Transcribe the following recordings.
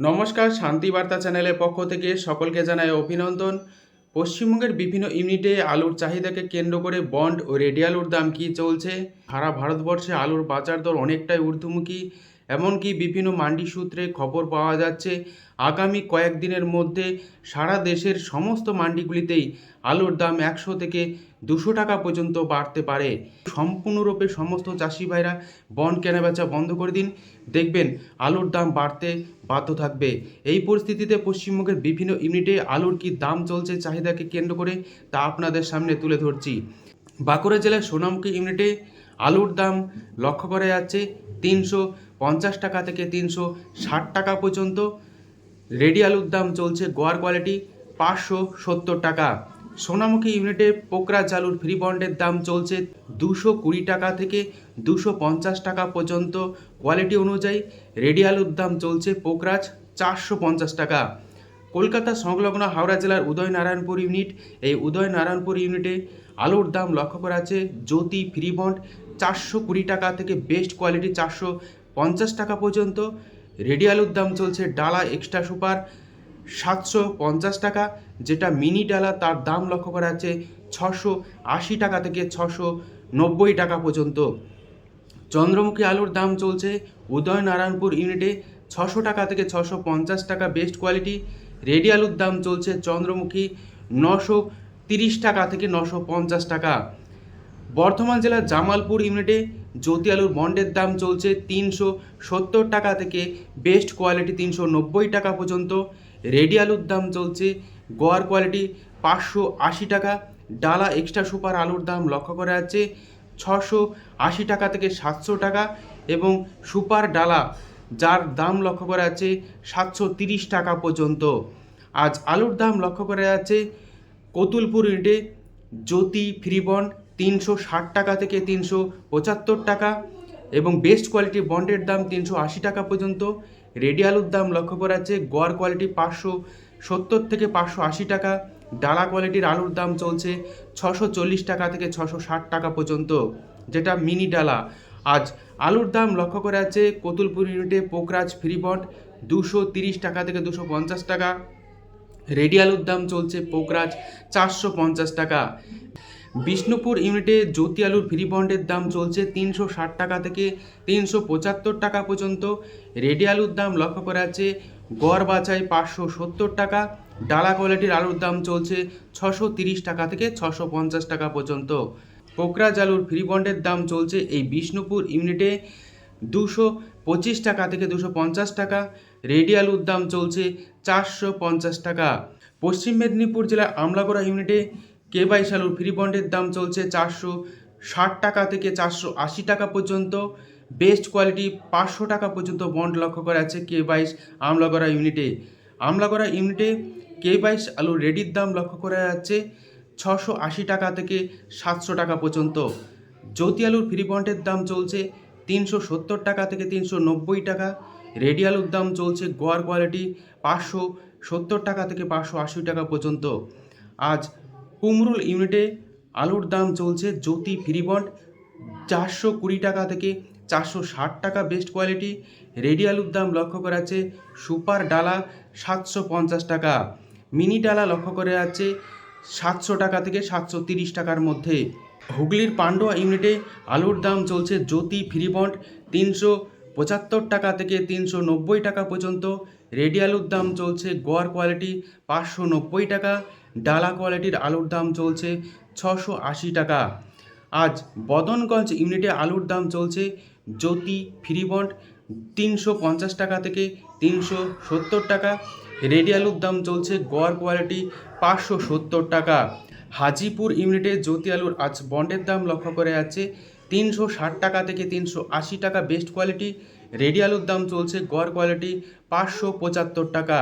নমস্কার শান্তিবার্তা চ্যানেলের পক্ষ থেকে সকলকে জানায় অভিনন্দন। পশ্চিমবঙ্গের বিভিন্ন ইউনিটে আলুর চাহিদাকে কেন্দ্র করে বন্ড ও রেডি আলুর দাম কী চলছে? সারা ভারতবর্ষে আলুর বাজার দর অনেকটাই ঊর্ধ্বমুখী। এমনকি বিভিন্ন মান্ডি সূত্রে খবর পাওয়া যাচ্ছে, আগামী কয়েকদিনের মধ্যে সারা দেশের সমস্ত মান্ডিগুলিতেই আলুর দাম একশো থেকে দুশো টাকা পর্যন্ত বাড়তে পারে। সম্পূর্ণরূপে সমস্ত চাষি ভাইরা বন্ড কেনাবেচা বন্ধ করে দিন। দেখবেন আলুর দাম বাড়তে বাধ্য থাকবে। এই পরিস্থিতিতে পশ্চিমবঙ্গের বিভিন্ন ইউনিটে আলুর কি দাম চলছে চাহিদাকে কেন্দ্র করে তা আপনাদের সামনে তুলে ধরছি। বাঁকুড়া জেলার সোনামুখী ইউনিটে আলুর দাম লক্ষ্য করা যাচ্ছে তিনশো পঞ্চাশ টাকা থেকে তিনশো ষাট টাকা পর্যন্ত। রেডি আলুর দাম চলছে গোয়ার কোয়ালিটি পাঁচশো সত্তর টাকা। সোনামুখী ইউনিটে পোকরা চালুর ফ্রি বন্ডের দাম চলছে দুশো কুড়ি টাকা থেকে দুশো পঞ্চাশ টাকা পর্যন্ত। কোয়ালিটি অনুযায়ী রেডি আলুর দাম চলছে পোকরাজ চারশো পঞ্চাশ টাকা। কলকাতা সংলগ্ন হাওড়া জেলার উদয়নারায়ণপুর ইউনিট, এই উদয়নারায়ণপুর ইউনিটে আলুর দাম লক্ষ্য করা আছে জ্যোতি ফ্রি বন্ড চারশো কুড়ি টাকা থেকে বেস্ট কোয়ালিটি চারশো পঞ্চাশ টাকা পর্যন্ত। রেডি আলুর দাম চলছে ডালা এক্সট্রা সুপার সাতশো পঞ্চাশ টাকা, যেটা মিনি ডালা তার দাম লক্ষ্য করা আছে ছশো আশি টাকা থেকে ছশো নব্বই টাকা পর্যন্ত। চন্দ্রমুখী আলুর দাম চলছে উদয়নারায়ণপুর ইউনিটে ছশো টাকা থেকে ছশো পঞ্চাশ টাকা বেস্ট কোয়ালিটি রেডি আলুর দাম চলছে চন্দ্রমুখী নশো তিরিশ টাকা থেকে নশো পঞ্চাশ টাকা। বর্ধমান জেলার জামালপুর ইউনিটে জ্যোতি আলুর বন্ডের দাম চলছে তিনশো সত্তর টাকা থেকে বেস্ট কোয়ালিটি তিনশো নব্বই টাকা পর্যন্ত। রেডি আলুর দাম চলছে গোয়ার কোয়ালিটি পাঁচশো আশি টাকা। ডালা এক্সট্রা সুপার আলুর দাম লক্ষ্য করা যাচ্ছে ছশো আশি টাকা থেকে সাতশো টাকা এবং সুপার ডালা যার দাম লক্ষ্য করা যাচ্ছে সাতশো তিরিশ টাকা পর্যন্ত। আজ আলুর দাম লক্ষ্য করা যাচ্ছে কতুলপুর ইউনিটে জ্যোতি ফ্রিবন্ড তিনশো ষাট টাকা থেকে তিনশো পঁচাত্তর টাকা এবং বেস্ট কোয়ালিটি বন্ডের দাম তিনশো আশি টাকা পর্যন্ত। রেডি আলুর দাম লক্ষ্য করা যাচ্ছে, গড় কোয়ালিটি পাঁচশো সত্তর থেকে পাঁচশো আশি টাকা, ডালা কোয়ালিটির আলুর দাম চলছে ছশো চল্লিশ টাকা থেকে ছশো ষাট টাকা পর্যন্ত, যেটা মিনি ডালা। আজ আলুর দাম লক্ষ্য করা যাচ্ছে, কতুলপুর ইউনিটে পোকরাজ ফ্রি বন্ড দুশো তিরিশ টাকা থেকে দুশো পঞ্চাশ টাকা। রেডি আলুর দাম চলছে পোকরাজ চারশো পঞ্চাশ টাকা। বিষ্ণুপুর ইউনিটে জ্যোতি আলুর ফ্রি বন্ডের দাম চলছে তিনশো ষাট টাকা থেকে তিনশো পঁচাত্তর টাকা পর্যন্ত। রেডি আলুর দাম লক্ষ্য করা যাচ্ছে, গড় বাছাই পাঁচশো সত্তর টাকা, ডালা কোয়ালিটির আলুর দাম চলছে ছশো তিরিশ টাকা থেকে ছশো পঞ্চাশ টাকা পর্যন্ত। কোকরাজ আলুর ফ্রি বন্ডের দাম চলছে এই বিষ্ণুপুর ইউনিটে দুশো পঁচিশ টাকা থেকে দুশো পঞ্চাশ টাকা। রেডি আলুর দাম চলছে চারশো পঞ্চাশ টাকা। পশ্চিম মেদিনীপুর জেলার আমলাগড়া ইউনিটে কে বাইশ আলুর ফ্রি বন্ডের দাম চলছে চারশো ষাট টাকা থেকে চারশো আশি টাকা পর্যন্ত। বেস্ট কোয়ালিটি পাঁচশো টাকা পর্যন্ত বন্ড লক্ষ্য করা আছে কে বাইশ আমলাগড়া ইউনিটে। আমলাগড়া ইউনিটে কে বাইশ আলুর রেডির দাম লক্ষ্য করা যাচ্ছে ছশো আশি টাকা থেকে সাতশো টাকা পর্যন্ত। জ্যোতি আলুর ফ্রি বন্ডের দাম চলছে তিনশো সত্তর টাকা থেকে তিনশো নব্বই টাকা। রেডি আলুর দাম চলছে গোয়ার কোয়ালিটি পাঁচশো সত্তর টাকা থেকে পাঁচশো আশি টাকা পর্যন্ত। আজ কুমরুল ইউনিটে আলুর দাম চলছে জ্যোতি ফ্রি বন্ড। চারশো কুড়ি টাকা থেকে চারশো ষাট টাকা বেস্ট কোয়ালিটি। রেডি আলুর দাম লক্ষ্য করা আছে সুপার ডালা সাতশো পঞ্চাশ টাকা। মিনি ডালা লক্ষ্য করে আছে সাতশো টাকা থেকে সাতশো তিরিশ টাকার মধ্যে। হুগলির পান্ডুয়া ইউনিটে আলুর দাম চলছে জ্যোতি ফ্রি বন্ড। তিনশো পঁচাত্তর টাকা থেকে তিনশো নব্বই টাকা পর্যন্ত। রেডি আলুর দাম চলছে গোয়ার কোয়ালিটি পাঁচশো নব্বই টাকা, ডালা কোয়ালিটির আলুর দাম চলছে ছশো আশি টাকা। আজ বদনগঞ্জ ইউনিটে আলুর দাম চলছে জ্যোতি ফ্রি বন্ড তিনশো পঞ্চাশ টাকা থেকে তিনশো সত্তর টাকা। রেডি আলুর দাম চলছে গোয়ার কোয়ালিটি পাঁচশো সত্তর টাকা। হাজিপুর ইউনিটে জ্যোতি আলুর আজ বন্ডের দাম লক্ষ্য করে যাচ্ছে তিনশো ষাট টাকা থেকে তিনশো আশি টাকা বেস্ট কোয়ালিটি। রেডি আলুর দাম চলছে গড় কোয়ালিটি পাঁচশো পঁচাত্তর টাকা।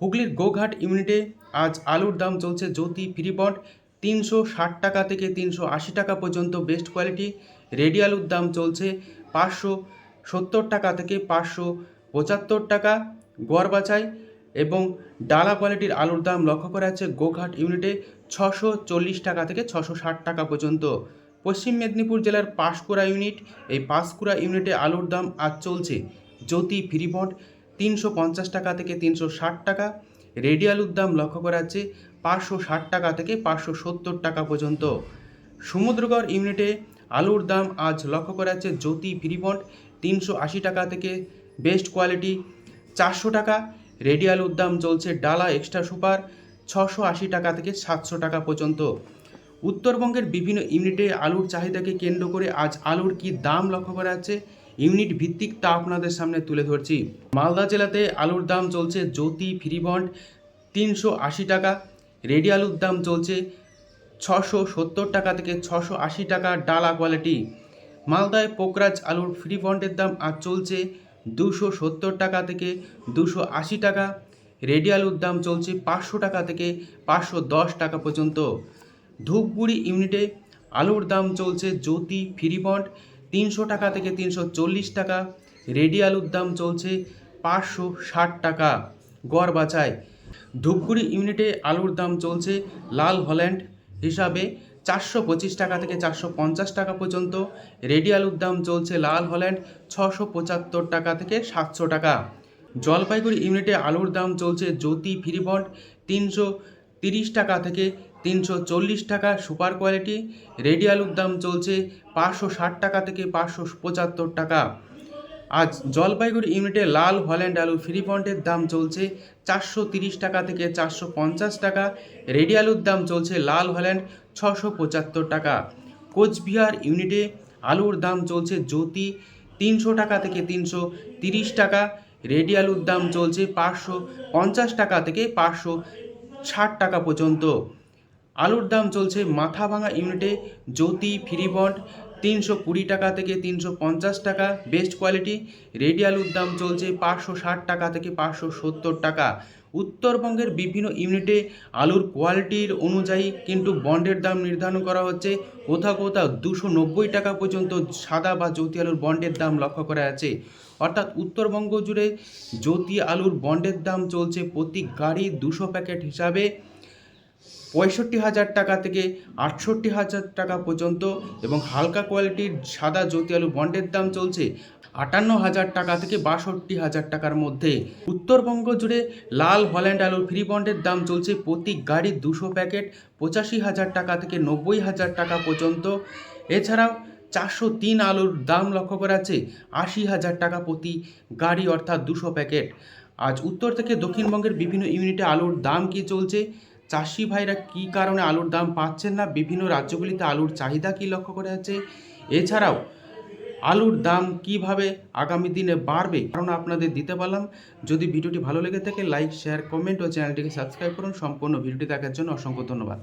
হুগলির গোঘাট ইউনিটে আজ আলুর দাম চলছে জ্যোতি ফ্রি বন্ড তিনশো ষাট টাকা থেকে তিনশো আশি টাকা পর্যন্ত বেস্ট কোয়ালিটি রেডি আলুর দাম চলছে পাঁচশো সত্তর টাকা থেকে পাঁচশো পঁচাত্তর টাকা গড় বাছাই এবং ডালা কোয়ালিটির আলুর দাম লক্ষ্য করা যাচ্ছে গোঘাট ইউনিটে ছশো চল্লিশ টাকা থেকে ছশো ষাট টাকা পর্যন্ত। পশ্চিম মেদিনীপুর জেলার পাঁশকুড়া ইউনিট। এই পাঁশকুড়া ইউনিটে আলুর দাম আজ চলছে। জ্যোতি ফ্রি বন্ড তিনশো পঞ্চাশ টাকা থেকে তিনশো ষাট টাকা। রেডি আলুর দাম লক্ষ্য করা যাচ্ছে পাঁচশো ষাট টাকা থেকে পাঁচশো সত্তর টাকা পর্যন্ত। সমুদ্রগড় ইউনিটে আলুর দাম আজ লক্ষ্য করা যাচ্ছে জ্যোতি ফ্রিবন্ড তিনশো আশি টাকা থেকে বেস্ট কোয়ালিটি চারশো টাকা। রেডি আলুর দাম চলছে ডালা এক্সট্রা সুপার ছশো আশি টাকা থেকে সাতশো টাকা পর্যন্ত। উত্তরবঙ্গের বিভিন্ন ইউনিটে আলুর চাহিদাকে কেন্দ্র করে আজ আলুর কি দাম লক্ষ্য করা যাচ্ছে, ইউনিট ভিত্তিক তা আপনাদের সামনে তুলে ধরছি। মালদা জেলাতে আলুর দাম চলছে জ্যোতি ফ্রিবন্ড তিনশো আশি টাকা, রেডি আলুর দাম চলছে ছশো সত্তর টাকা থেকে ছশো আশি টাকা ডালা কোয়ালিটি। মালদায় পোকরাজ আলুর ফ্রি বন্ডের দাম আজ চলছে দুশো সত্তর টাকা থেকে দুশো আশি টাকা, রেডি আলুর দাম চলছে পাঁচশো টাকা থেকে পাঁচশো দশ টাকা পর্যন্ত। ধূপগুড়ি ইউনিটে আলুর দাম চলছে জ্যোতি ফ্রি বন্ড, তিনশো টাকা থেকে তিনশো চল্লিশ টাকা। রেডি আলুর দাম চলছে পাঁচশো ষাট টাকা। গড় বাছায় ধূপগুড়ি ইউনিটে আলুর দাম চলছে লাল হল্যান্ড হিসাবে চারশো পঁচিশ টাকা থেকে চারশো পঞ্চাশ টাকা পর্যন্ত। রেডি আলুর দাম চলছে লাল হল্যান্ড ছশো পঁচাত্তর টাকা থেকে সাতশো টাকা। জলপাইগুড়ি ইউনিটে আলুর দাম চলছে জ্যোতি ফ্রিবন্ড তিনশো তিরিশ টাকা থেকে তিনশো চল্লিশ টাকা সুপার কোয়ালিটি, রেডি আলুর দাম চলছে পাঁচশো ষাট টাকা থেকে পাঁচশো পঁচাত্তর টাকা। আজ জলপাইগুড়ি ইউনিটে লাল হল্যান্ড আলু ফ্রি বন্ডের দাম চলছে চারশো তিরিশ টাকা থেকে চারশো পঞ্চাশ টাকা। রেডি আলুর দাম চলছে লাল হল্যান্ড ছশো পঁচাত্তর টাকা। কোচবিহার ইউনিটে আলুর দাম চলছে জ্যোতি তিনশো টাকা থেকে তিনশো তিরিশ টাকা। রেডি আলুর দাম চলছে পাঁচশো পঞ্চাশ টাকা থেকে পাঁচশো ষাট টাকা পর্যন্ত। আলুর দাম চলছে মাথা ভাঙা ইউনিটে জ্যোতি ফ্রিবন্ড তিনশো কুড়ি টাকা থেকে তিনশো পঞ্চাশ টাকা, বেস্ট কোয়ালিটি। রেডি আলুর দাম চলছে পাঁচশো ষাট টাকা থেকে পাঁচশো সত্তর টাকা। উত্তরবঙ্গের বিভিন্ন ইউনিটে আলুর কোয়ালিটির অনুযায়ী কিন্তু বন্ডের দাম নির্ধারণ করা হচ্ছে। কোথাও কোথাও দুশো নব্বই টাকা পর্যন্ত সাদা বা জ্যোতি আলুর বন্ডের দাম লক্ষ্য করা আছে অর্থাৎ উত্তরবঙ্গ জুড়ে জ্যোতি আলুর বন্ডের দাম চলছে প্রতি গাড়ি দুশো প্যাকেট হিসাবে। পঁয়ষট্টি হাজার টাকা থেকে আটষট্টি হাজার টাকা পর্যন্ত এবং হালকা কোয়ালিটির সাদা জ্যোতি আলু বন্ডের দাম চলছে আটান্ন হাজার টাকা থেকে বাষট্টি হাজার টাকার মধ্যে। উত্তরবঙ্গ জুড়ে লাল হল্যান্ড আলুর ফ্রি বন্ডের দাম চলছে প্রতি গাড়ি দুশো প্যাকেট পঁচাশি হাজার টাকা থেকে নব্বই হাজার টাকা পর্যন্ত। এছাড়াও চারশো তিন আলুর দাম লক্ষ্য করা আছে আশি হাজার টাকা প্রতি গাড়ি অর্থাৎ দুশো প্যাকেট। আজ উত্তর থেকে দক্ষিণবঙ্গের বিভিন্ন ইউনিটে আলুর দাম কি চলছে? চাষি ভাইরা কি কারণে আলুর দাম পাচ্ছেন না? বিভিন্ন রাজ্যগুলিতে আলুর চাহিদা কি লক্ষ্য করা যাচ্ছে এছাড়াও, আলুর দাম কীভাবে আগামী দিনে বাড়বে? কারণ আপনাদের দিতে পারলাম। যদি ভিডিওটি ভালো লেগে থাকে, লাইক, শেয়ার, কমেন্ট ও চ্যানেলটিকে সাবস্ক্রাইব করুন। সম্পূর্ণ ভিডিওটি দেখার জন্য অসংখ্য ধন্যবাদ।